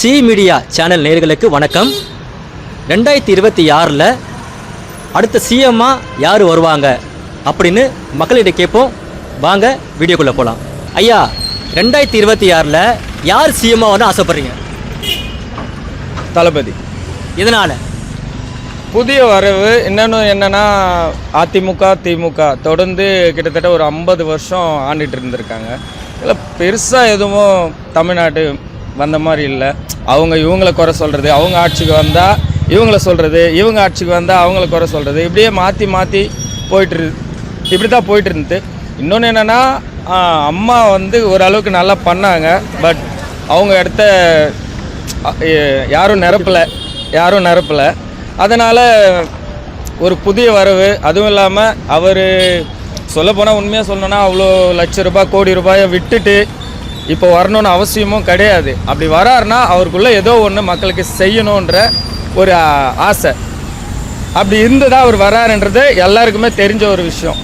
C media channel நேயர்களுக்கு வணக்கம். ரெண்டாயிரத்தி இருபத்தி ஆறில் அடுத்த சிஎம்மாக யார் வருவாங்க அப்படின்னு மக்களிடம் கேட்போம். வாங்க வீடியோக்குள்ளே போகலாம் ஐயா ரெண்டாயிரத்தி இருபத்தி ஆறில் யார் சிஎம்மாக வரணும் ஆசைப்பட்றீங்க? தளபதி. இதனால் புதிய வரவு இன்னொன்று என்னன்னா அதிமுக திமுக. தொடர்ந்து கிட்டத்தட்ட ஒரு ஐம்பது வருஷம் ஆண்டுட்டு இருந்திருக்காங்க. இதில் பெருசாக எதுவும் தமிழ்நாடு வந்த மாதிரி இல்லை. அவங்க இவங்களை குறை சொல்கிறது அவங்க ஆட்சிக்கு வந்தால் இவங்கள சொல்கிறது இவங்க ஆட்சிக்கு வந்தால் அவங்கள குறை சொல்கிறது இப்படியே மாற்றி மாற்றி போயிட்டுரு இப்படி தான் போயிட்டு இருந்தது. இன்னொன்று என்னென்னா அம்மா வந்து ஓரளவுக்கு நல்லா பண்ணாங்க பட் அவங்க இடத்த யாரும் நிரப்பலை யாரும் நிரப்பலை. அதனால் ஒரு புதிய வரவு அதுவும் இல்லாமல் அவர் சொல்லப்போனால் உண்மையாக சொல்லணும்னா அவ்வளோ லட்ச ரூபாய் கோடி ரூபாயை விட்டுட்டு இப்போ வரணும்னு அவசியமும் கிடையாது. அப்படி வராருன்னா அவருக்குள்ளே ஏதோ ஒன்று மக்களுக்கு செய்யணுன்ற ஒரு ஆசை. அப்படி இருந்ததா அவர் வராருன்றது எல்லாருக்குமே தெரிஞ்ச ஒரு விஷயம்.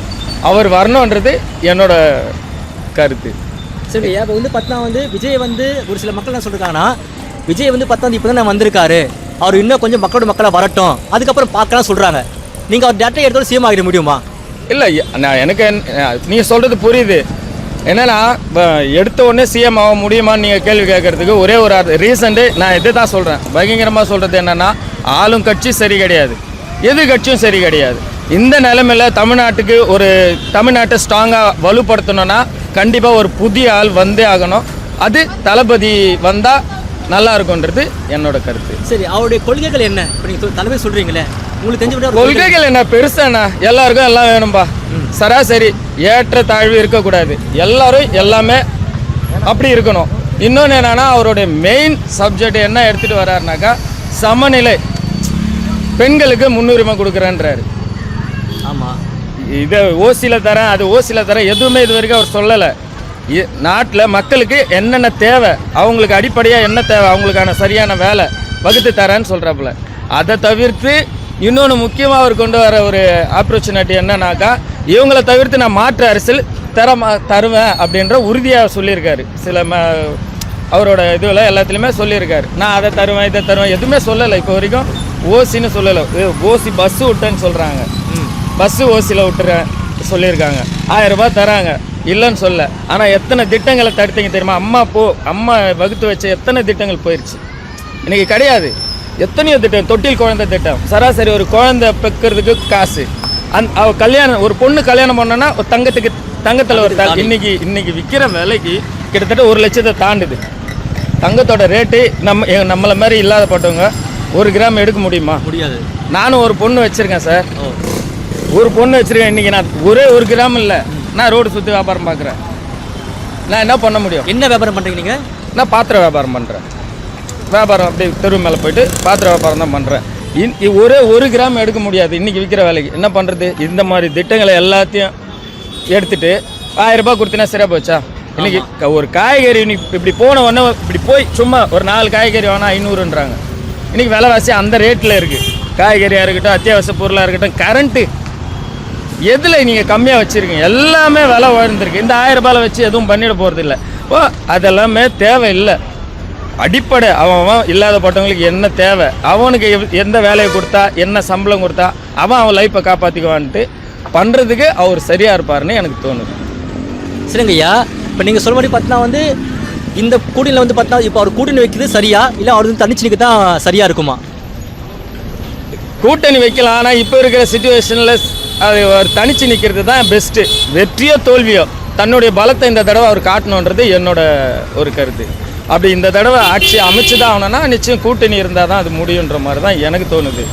அவர் வரணுன்றது என்னோட கருத்து. சரி இப்போ வந்து பார்த்தா வந்து விஜய் வந்து ஒரு சில மக்கள் என்ன சொல்லிருக்காங்கன்னா விஜய் வந்து பார்த்தா இப்போ தான் வந்திருக்காரு. அவர் இன்னும் கொஞ்சம் மக்களோட மக்களாக வரட்டும். அதுக்கப்புறம் பார்க்கலாம் சொல்கிறாங்க நீங்கள் அவர் டேரக்டாக எடுத்தோட சிஎம் ஆகிட முடியுமா? இல்லை நான் எனக்கு என்ன- நீ சொல்கிறது புரியுது. என்னன்னா எடுத்த உடனே சிஎம் ஆக முடியுமான்னு நீங்கள் கேள்வி கேட்கறதுக்கு ஒரே ஒரு ரீசன்ட்டு நான் இதை தான் சொல்கிறேன் பயங்கரமாக சொல்கிறது என்னென்னா ஆளும் கட்சி சரி கிடையாது. எது கட்சியும் சரி கிடையாது. இந்த நிலைமையில தமிழ்நாட்டுக்கு ஒரு தமிழ்நாட்டை ஸ்ட்ராங்காக வலுப்படுத்தணும்னா கண்டிப்பாக ஒரு புதிய ஆள் வந்தே ஆகணும். அது தளபதி வந்தால் நல்லா இருக்கும்ன்றது என்னோட கருத்து. சரி அவருடைய கொள்கைகள் என்ன? இப்போ நீங்கள் தலைமை சொல்கிறீங்களே உங்களுக்கு தெரிஞ்ச கொள்கைகள் என்ன? பெருசாண்ணா எல்லாருக்கும் எல்லாம் வேணும்பா. சராசரி ஏற்ற தாழ்வு இருக்கக்கூடாது. எல்லாரும் எல்லாமே அப்படி இருக்கணும். இன்னொன்று என்னன்னா அவருடைய மெயின் சப்ஜெக்ட் என்ன எடுத்துகிட்டு வர்றாருனாக்கா சமநிலை. பெண்களுக்கு முன்னுரிமை கொடுக்குறேன்றாரு. ஆமாம் இதை ஓசியில் தரேன் அது ஓசியில் தரேன் எதுவுமே இது வரைக்கும் அவர் சொல்லலை. நாட்டில் மக்களுக்கு என்னென்ன தேவை அவங்களுக்கு அடிப்படையாக என்ன தேவை அவங்களுக்கான சரியான வேலை வகுத்து தரேன்னு சொல்கிறாப்புல அதை தவிர்த்து இன்னொன்று முக்கியமாக அவர் கொண்டு வர ஒரு ஆப்பர்ச்சுனிட்டி என்னன்னாக்கா இவங்களை தவிர்த்து நான் மாற்று அரசியல் தர மா- தருவேன் அப்படின்ற உறுதியாக சொல்லியிருக்காரு. சில ம அவரோட இதில் எல்லாத்துலேயுமே சொல்லியிருக்காரு. நான் அதை தருவேன் இதை தருவேன் எதுவுமே சொல்லலை. இப்போ வரைக்கும் ஓசின்னு சொல்லலை. ஓசி பஸ்ஸு விட்டேன்னு சொல்கிறாங்க பஸ்ஸு ஓசியில் விட்டுறேன் சொல்லியிருக்காங்க. ஆயிரம் தராங்க. இல்லைன்னு சொல்ல ஆனால் எத்தனை திட்டங்களை தடுத்தீங்க தெரியுமா? அம்மா போ அம்மா வகுத்து வச்ச எத்தனை திட்டங்கள் போயிடுச்சு இன்றைக்கி கிடையாது. எத்தனையோ திட்டம் தொட்டில் குழந்தை திட்டம். சராசரி ஒரு குழந்தை பெக்கிறதுக்கு காசு. அந் கல்யாணம் ஒரு பொண்ணு கல்யாணம் பண்ணோன்னா ஒரு தங்கத்துக்கு தங்கத்தில் ஒரு இன்னைக்கு இன்னைக்கு விற்கிற விலைக்கு கிட்டத்தட்ட ஒரு லட்சத்தை தாண்டுது. தங்கத்தோட ரேட்டு நம்ம நம்மளை மாதிரி இல்லாதப்பட்டவங்க ஒரு கிராம் எடுக்க முடியுமா? முடியாது. நானும் ஒரு பொண்ணு வச்சுருக்கேன் சார். ஒரு பொண்ணு வச்சிருக்கேன் இன்னைக்கு நான் ஒரே ஒரு கிராம் இல்லை. நான் ரோடு சுற்றி வியாபாரம் பார்க்குறேன் நான் என்ன பண்ண முடியும்? என்ன வியாபாரம் பண்ணுறீங்க நீங்கள் நான் பாத்திர வியாபாரம் பண்ணுறேன் வியாபாரம் அப்படியே தெரு மேலே போயிட்டு பாத்திர வியாபாரம் தான் பண்ணுறேன் ஒரே ஒரு கிராம் எடுக்க முடியாது. இன்றைக்கி விற்கிற வேலைக்கு. என்ன பண்ணுறது இந்த மாதிரி திட்டங்களை எல்லாத்தையும் எடுத்துட்டு ஆயிரம் ரூபாய் கொடுத்தீங்கன்னா சரியா போச்சா? இன்னைக்கு க- ஒரு காய்கறி நீ இப்படி போன உடனே இப்படி போய் சும்மா ஒரு நாலு காய்கறி வேணா ஐநூறுன்றாங்க. இன்னைக்கு விலைவாசி அந்த ரேட்டில் இருக்குது காய்கறியாக இருக்கட்டும் அத்தியாவசிய பொருளாக இருக்கட்டும் கரண்ட்டு எதில் நீங்கள் கம்மியாக வச்சுருக்கீங்க? எல்லாமே விலை உயர்ந்திருக்கு. இந்த ஆயிரம் ரூபாயில் வச்சு எதுவும் பண்ணிட போகிறது இல்லை ஓ அதெல்லாமே தேவையில்லை. அடிப்படை அவன் அவன் இல்லாதப்பட்டவங்களுக்கு என்ன தேவை? அவனுக்கு எந்த வேலையை கொடுத்தா என்ன சம்பளம் கொடுத்தா அவன் அவன் லைஃப்பை காப்பாற்றிக்குவான்ட்டு பண்ணுறதுக்கு அவர் சரியாக இருப்பாருன்னு எனக்கு தோணுது. சரிங்க ஐயா இப்போ நீங்கள் சொல்ல மாதிரி பார்த்தா வந்து இந்த கூட்டணியில் வந்து பார்த்தா இப்போ அவர் கூட்டணி வைக்கிறது சரியா? இல்லை அவர் வந்து தனிச்சு நிற்க தான் சரியாக இருக்குமா? கூட்டணி வைக்கலாம் ஆனால் இப்போ இருக்கிற சுச்சுவேஷனில் அது அவர் தனிச்சு நிற்கிறது தான் பெஸ்ட்டு வெற்றியோ தோல்வியோ தன்னுடைய பலத்தை இந்த தடவை அவர் காட்டணுன்றது என்னோட ஒரு கருத்து. அப்படி இந்த தடவை ஆட்சி அமைச்சு தான் ஆகணும்னா நிச்சயம் கூட்டணி இருந்தால் தான் அது முடியுன்ற மாதிரி தான் எனக்கு தோணுது.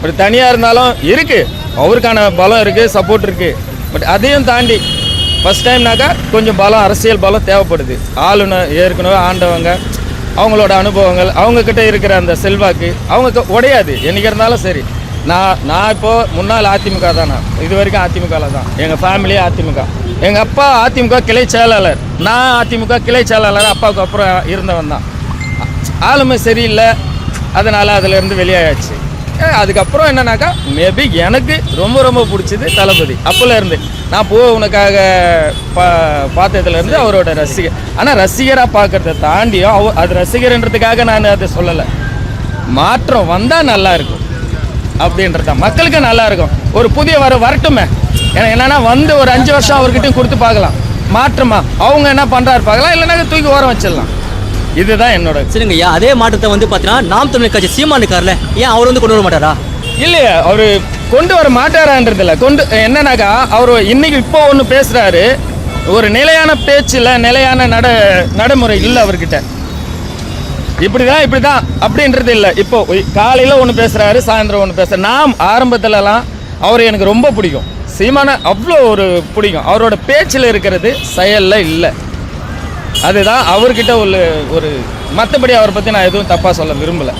பட் தனியாக இருந்தாலும் இருக்குது அவருக்கான பலம் இருக்குது சப்போர்ட் இருக்குது பட் அதையும் தாண்டி ஃபஸ்ட் டைம்னாக்கா கொஞ்சம் பலம் அரசியல் பலம் தேவைப்படுது. ஆளுநர் ஏற்கனவே ஆண்டவங்க அவங்களோட அனுபவங்கள் அவங்கக்கிட்ட இருக்கிற அந்த செல்வாக்கு அவங்க உடையாது. என்னைக்கு இருந்தாலும் சரி. நான் நான் இப்போது முன்னாள் அதிமுக தானே இது வரைக்கும் அதிமுகவில் தான். எங்கள் ஃபேமிலியே அதிமுக. எங்கள் அப்பா அதிமுக கிளை செயலாளர். நான் அதிமுக கிளை செயலாளர் அப்பாவுக்கு அப்புறம் இருந்தவன் தான். ஆளுமை சரியில்லை. அதனால் அதிலேருந்து வெளியாயாச்சு. அதுக்கப்புறம் என்னன்னாக்கா மேபி எனக்கு ரொம்ப ரொம்ப பிடிச்சது தளபதி. அப்போல இருந்து. நான் போ உனக்காக பா பார்த்ததுலேருந்து அவரோட ரசிகர். ஆனால் ரசிகராக பார்க்குறத தாண்டியும் அவ அது ரசிகர்ன்றதுக்காக நான் அதை சொல்லலை. மாற்றம் வந்தால் நல்லாயிருக்கும் அப்படின்றத மக்களுக்கு நல்லாயிருக்கும் ஒரு புதிய வர வரட்டுமே. ஏன்னா என்னென்னா வந்து ஒரு அஞ்சு வருஷம் அவர்கிட்டையும் கொடுத்து பார்க்கலாம். மாற்றமா? அவங்க என்ன பண்ணுறாரு பார்க்கலாம். இல்லைன்னா தூக்கி ஓரம் வச்சிடலாம். இதுதான் என்னோட சரிங்க ஐயா. அதே மாற்றத்தை வந்து பார்த்தீங்கன்னா நாம் தமிழ் கட்சி சீமான் இருக்கார்ல ஏன் அவர் வந்து கொண்டு வர மாட்டாரா? இல்லையா அவர் கொண்டு வர மாட்டாரான்றதில்ல. கொண்டு என்னன்னாக்கா அவர் இன்னைக்கு இப்போ ஒன்று பேசுகிறாரு ஒரு நிலையான பேச்சில் நிலையான நட நடைமுறை இல்லை அவர்கிட்ட. இப்படி தான் இப்படி தான் அப்படின்றது இல்லை. இப்போ காலையில் ஒன்று பேசுகிறாரு சாயந்தரம் ஒன்று பேசுகிறார் நான் ஆரம்பத்துலலாம் அவர் எனக்கு ரொம்ப பிடிக்கும். சீமான அவ்வளோ ஒரு பிடிக்கும். அவரோட பேச்சில் இருக்கிறது செயலில் இல்லை. அதுதான் அவர்கிட்ட உள்ள ஒரு மற்றபடி அவரை பற்றி நான் எதுவும் தப்பாக சொல்ல விரும்பலை.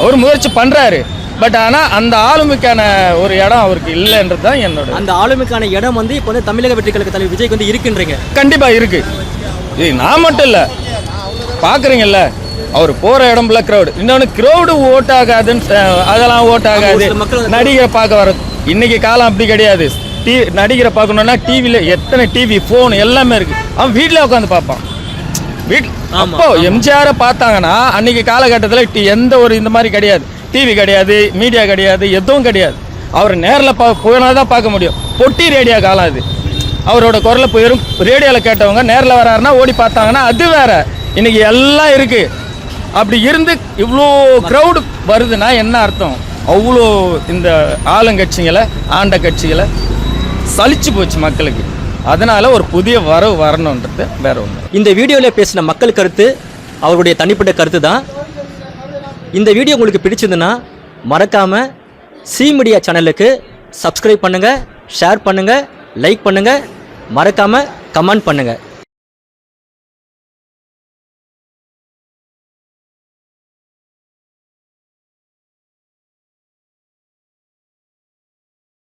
அவர் முயற்சி பண்ணுறாரு பட் ஆனால் அந்த ஆளுமைக்கான ஒரு இடம் அவருக்கு இல்லைன்றது தான் என்னோட அந்த ஆளுமைக்கான இடம் வந்து இப்போ வந்து தமிழக வெற்றி கழக தலைவர் விஜய்க்கு வந்து இருக்குன்றீங்க. கண்டிப்பாக இருக்கு. இது நான் மட்டும் இல்லை. பார்க்குறீங்கல்ல அவர் போகிற இடம்ல க்ரௌடு இன்னொன்று க்ரௌடு ஓட் ஆகாதுன்னு அஹ், அதெல்லாம் ஓட் ஆகாது சில மக்கள் நடிகரை பார்க்க வர இன்னைக்கு காலம் அப்படி கிடையாது. டி நடிகரை பார்க்கணுன்னா டிவியில் எத்தனை டிவி ஃபோன் எல்லாமே இருக்கு. அவன் வீட்டில் உட்காந்து பார்ப்பான். வீட் அப்போ எம்ஜிஆரை பார்த்தாங்கன்னா அன்னைக்கு காலகட்டத்தில் எந்த ஒரு இந்த மாதிரி கிடையாது. டிவி கிடையாது மீடியா கிடையாது எதுவும் கிடையாது. அவர் நேரில் பா போனால் தான் பார்க்க முடியும். பொட்டி ரேடியோ காலம் அது. அவரோட குரலை போயிரும். ரேடியோவில் கேட்டவங்க நேரில் வராருன்னா ஓடி பார்த்தாங்கன்னா அது வேற. இன்னைக்கு எல்லாம் இருக்கு. அப்படி இருந்து இவ்வளோ க்ரௌடு வருதுன்னா என்ன அர்த்தம்? அவ்வளோ இந்த ஆளுங்கட்சிகளை ஆண்ட கட்சிகளை சலிச்சு போச்சு மக்களுக்கு. அதனால ஒரு புதிய வரவு வரணுன்றது வேற ஒன்று இந்த வீடியோவில் பேசின மக்கள் கருத்து அவருடைய தனிப்பட்ட கருத்து தான். இந்த வீடியோ உங்களுக்கு பிடிச்சிருந்துன்னா மறக்காமல் சி மீடியா சேனலுக்கு சப்ஸ்கிரைப் பண்ணுங்கள் ஷேர் பண்ணுங்கள் லைக் பண்ணுங்கள் மறக்காமல் கமெண்ட் பண்ணுங்கள்